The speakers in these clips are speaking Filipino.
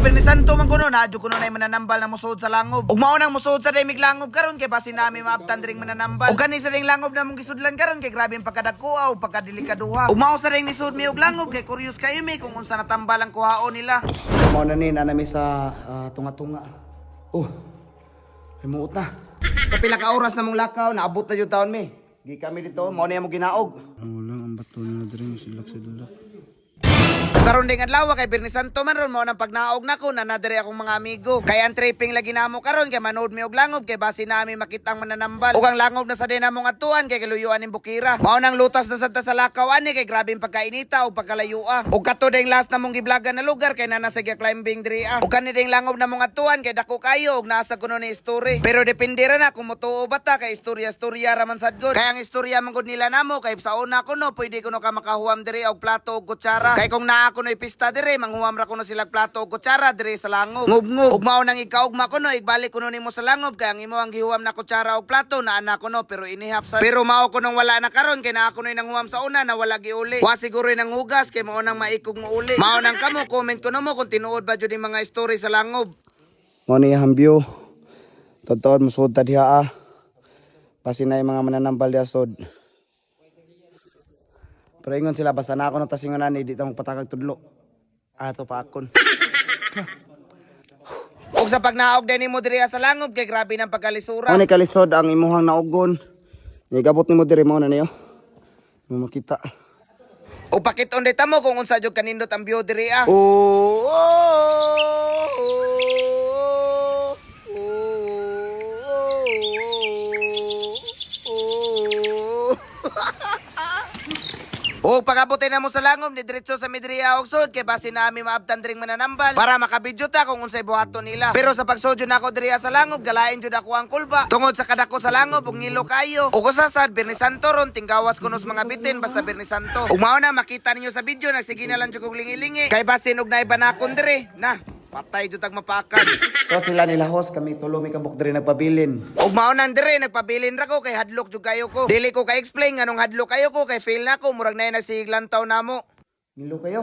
sa Birni Santo man kuno na kuno na mananambal na musod sa langob. Ug mao nang musod sa demig langob karon kay basi nami maabtan dring mananambal. Ug kani sa ding langob na mong gisudlan karon kay grabe ang pagkadagkuha ug pagkadelikaduha. Ug mao sa ding nisud mi og langob kay curious kayo mi kung unsa natambal ang kuhaon nila. Mao na ni nanami sa ah, tunga-tunga. Oh. Himuot na. Sa pila ka oras na mong lakaw, naabot na yung taon mi. Gi kami dito, mao na yung ginaog. Wala ang bato na diri silak-silak. Ug karon ding adlaw kay Birni Santo man ron mao nang pagnaog nako na nadiri akong mga amigo. Kay ang tripping lagi namo karon kay manood mi og langob kay basi nami makitang mananambal. Ug ang langob na sa din namong atuan kay kaluyuan ning bukira. Mao nang lutas na sadta sa lakaw ani kay grabe ang pagkainita ug pagkalayua. Ug kato ding last namong giblagan na lugar kay nana sa climbing diri ah. Ug kani ding langob namong atuan kay dako kayo ug nasa kuno ni story. Pero depende ra na kung motuo ba ta kay istorya-istorya ra man sad gud. Kay ang istorya man gud nila namo kay sa una kuno pwede kuno ka makahuam diri og plato ug kutsara. Kay kung naa kuno pista diri manghuam ra kuno sila plato ug kutsara diri sa langob. Ngub-ngub. Ug mao nang ikaugma kuno igbalik kuno nimo sa langob kay ang imo ang gihuam na kutsara ug plato na ana kuno pero inihap sa Pero mao kuno wala na karon kay naa kuno nanghuam sa una na wala giuli. Wa siguro nang hugas kay mao nang maikog mo uli. Mao nang kamo comment kuno mo kung tinuod ba jud mga story sa langob. Mao ni hambyo. Totoo mo sud ta diha ah. Basi na yung mga mananambal diha sud. Pero ingon sila basta na ako no tasingonan ni di ta magpatakag tudlo. Ato pa akon. Ug sa pagnaog din nimo diri sa langob kay grabe nang pagkalisura. Mao ni kalisod ang imuhang naugon. Ni gabot nimo diri mao na niyo. Mo makita. Ug pakiton dita mo kung unsa jud kanindot ang view diri ah. Oh, O pagabutin na mo sa langob ni diretso sa Midriya sud kay basi nami maabtan dring mananambal para makabidyo ta kung unsay buhaton nila. Pero sa pagsudyo nako diriya sa langob galain jud ako ang kulba. Tungod sa kadako sa langob ug ngilo kayo. Ug usasad Birni Santo ron tinggawas kunos mga bitin basta Birni Santo. Ug mao na makita ninyo sa video nagsige na lang jud kog lingi-lingi. Kay basin og naiba na akon diri. Na, patay jud tag mapakan. So sila nila host kami tulo mi kabuk diri nagpabilin. Ug mao nang dire nagpabilin ra ko kay hadlok jud kayo ko. Dili ko ka explain nganong hadlok kayo ko kay fail na ko murag na nagsiglan taw namo. Nilo kayo.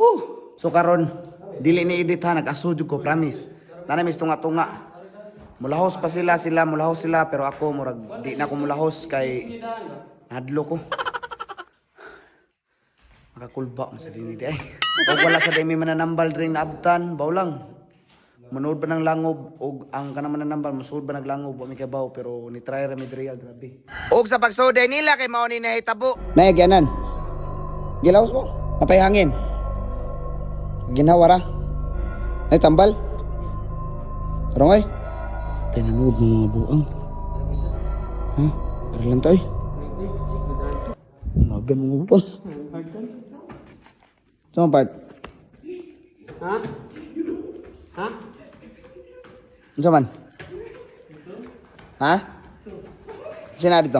Uh, so karon dili ni edit ha nag-asudyo ko promise. Nanamis tunga-tunga. Mulahos pa sila sila mulahos sila pero ako murag di na ko mulahos kay nadlo ko. Makakulba mo sa dinid ay. Pag wala sa demi mananambal rin na abtan, baw lang. Manood ba ng langob o ang kana mananambal masuod ba ng langob wa mi kabaw pero ni try ra mi diri ah, grabe. Ug sa pagsuday nila kay mao ni nahitabo. Naigyanan. Gilaos mo. Napay hangin. Ginhawa ra. Ay tambal. Tarong ay. Tinanood mo mga buang. Ha? Para lang tayo. Magan mga buang. Part? Ha? Ha? Man? Ha? Sina dito?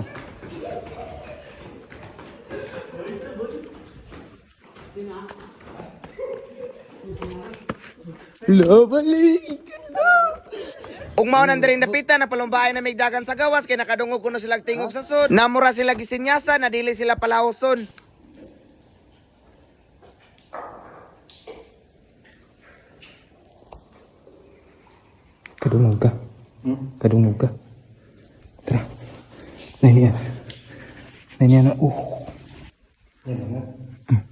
Na. Ug mao nang diring napita na palumbaay na may dagan sa gawas kay nakadungog kuno sila tingog sa sud. Namura sila gisinyasa na dili sila palahoson. Kadungog ka. Kadungog ka. Tara. Nahiya. Nahiya na. Uh. Ug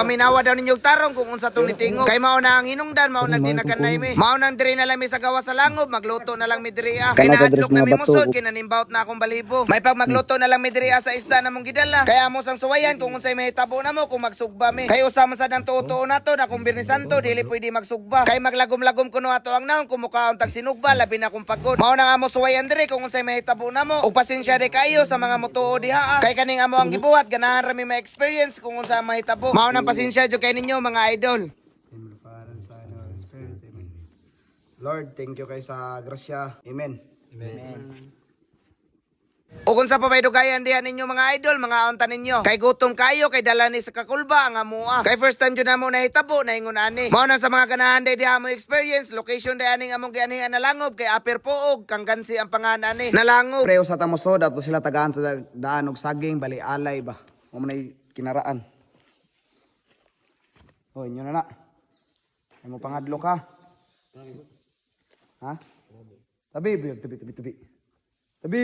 paminawa daw ninyo og tarong kung unsa tong nitingog. Kay mao na ang hinungdan, mao na di na kanay mi. Mao nang diri na lang mi sa gawas sa langob, magluto na lang mi diri ah. Kay Kana to, naadlok Dres, na mi musod, kinanimbawt na akong balibo. May pag magluto na lang mi diri ah sa isda na mong gidala. Kaya mo sang suwayan kung unsay mahitabo na mo kung magsugba mi. Kay usama sa nang tuo nato na kung Birni Santo dili pwede magsugba. Kay maglagom-lagom kuno ato ang naon kung mukhaon tag sinugba labi na kung pagod. Mao na nga mo suwayan diri kung unsay mahitabo na mo. Ug pasensya di kayo sa mga mutuo diha ah. Kay kaning amo ang gibuhat ganahan ra mi ma-experience kung unsa ang mahitabo. Mao nang pasensya jud kay ninyo mga idol. Lord, thank you kay sa grasya. Amen. O kung sa pamaydugayan diyan ninyo mga idol, mga onta ninyo. Kay gutom kayo, kay dala ni sa kakulba ang amua. Kay first time dyan na mo nahitabo, naingon ani. Mao na sa mga ganahan day diha mo experience, location day aning among gianihan nalangob, kay aper poog, kang gansi ang panganan ni. Nalangob. Preo sa tamosod ato sila tagaan sa da- daan og saging bali alay ba. Mo kinaraan. Oh, inyo na na. Ay mo pangadlo ka. Ha? Tabi, tabi, tabi, tabi. Tabi.